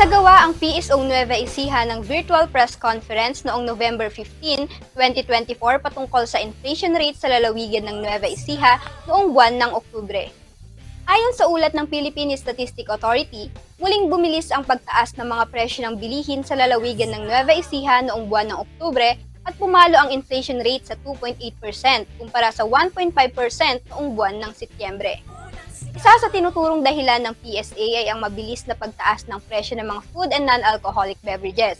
Nagsagawa ang PSO Nueva Ecija ng virtual press conference noong November 15, 2024 patungkol sa inflation rate sa lalawigan ng Nueva Ecija noong buwan ng Oktubre. Ayon sa ulat ng Philippine Statistic Authority, muling bumilis ang pagtaas ng mga presyo ng bilihin sa lalawigan ng Nueva Ecija noong buwan ng Oktubre at pumalo ang inflation rate sa 2.8% kumpara sa 1.5% noong buwan ng Setyembre. Isa sa tinuturong dahilan ng PSA ay ang mabilis na pagtaas ng presyo ng mga food and non-alcoholic beverages.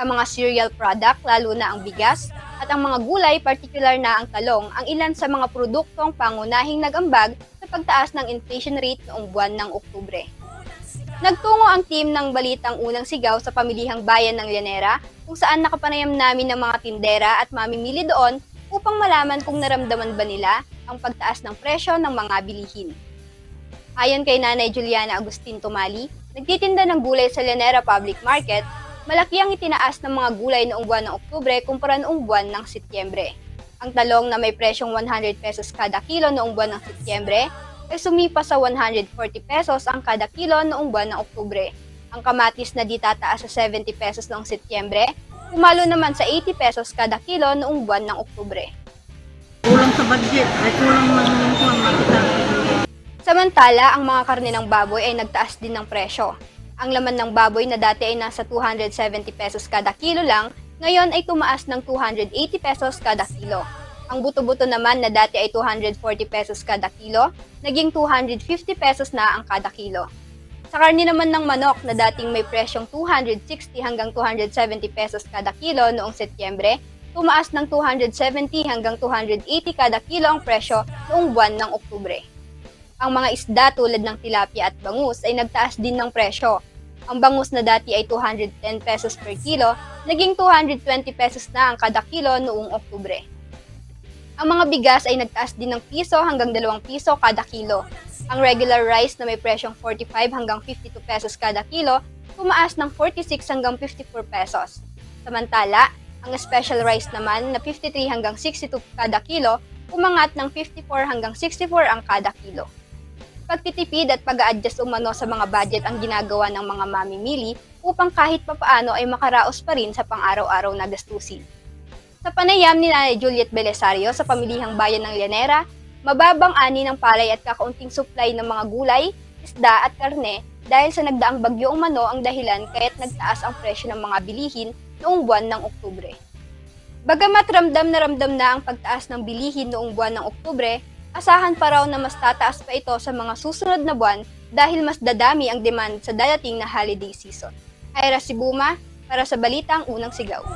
Ang mga cereal product, lalo na ang bigas, at ang mga gulay, particular na ang talong, ang ilan sa mga produktong pangunahing nagambag sa pagtaas ng inflation rate noong buwan ng Oktubre. Nagtungo ang team ng Balitang Unang Sigaw sa pamilihang bayan ng Llanera kung saan nakapanayam namin ng mga tindera at mamimili doon upang malaman kung naramdaman ba nila ang pagtaas ng presyo ng mga bilihin. Ayon kay Nanay Juliana Agustin Tumali, nagtitinda ng gulay sa Llanera Public Market, malaki ang itinaas ng mga gulay noong buwan ng Oktubre kumpara noong buwan ng Setyembre. Ang talong na may presyong 100 pesos kada kilo noong buwan ng Setyembre ay sumipa sa 140 pesos ang kada kilo noong buwan ng Oktubre. Ang kamatis na di tataas sa 70 pesos noong Setyembre, pumalo naman sa 80 pesos kada kilo noong buwan ng Oktubre. Kulang sa budget, ay kulang ng kulang makita. Samantala, ang mga karne ng baboy ay nagtaas din ng presyo. Ang laman ng baboy na dati ay nasa 270 pesos kada kilo lang, ngayon ay tumaas ng 280 pesos kada kilo. Ang buto-buto naman na dati ay 240 pesos kada kilo, naging 250 pesos na ang kada kilo. Sa karne naman ng manok na dating may presyong 260 hanggang 270 pesos kada kilo noong Setyembre, tumaas ng 270 hanggang 280 kada kilo ang presyo noong buwan ng Oktubre. Ang mga isda tulad ng tilapia at bangus ay nagtaas din ng presyo. Ang bangus na dati ay 210 pesos per kilo, naging 220 pesos na ang kada kilo noong Oktubre. Ang mga bigas ay nagtaas din ng piso hanggang 2 piso kada kilo. Ang regular rice na may presyong 45 hanggang 52 pesos kada kilo, tumaas ng 46 hanggang 54 pesos. Samantala, ang special rice naman na 53 hanggang 62 kada kilo, umangat ng 54 hanggang 64 ang kada kilo. Pagtitipid at pag adjust umano sa mga budget ang ginagawa ng mga mamimili upang kahit papaano ay makaraos pa rin sa pang-araw-araw na gastusin. Sa panayam ni Nanay Juliet Belisario sa pamilihang bayan ng Llanera, mababang ani ng palay at kakaunting supply ng mga gulay, isda at karne dahil sa nagdaang bagyo umano ang dahilan kaya't nagtaas ang presyo ng mga bilihin noong buwan ng Oktubre. Bagamat ramdam na ramdam na ang pagtaas ng bilihin noong buwan ng Oktubre, asahan pa raw na mas tataas pa ito sa mga susunod na buwan dahil mas dadami ang demand sa dadating na holiday season. Ira Sibuma para sa Balitang Unang Sigaw.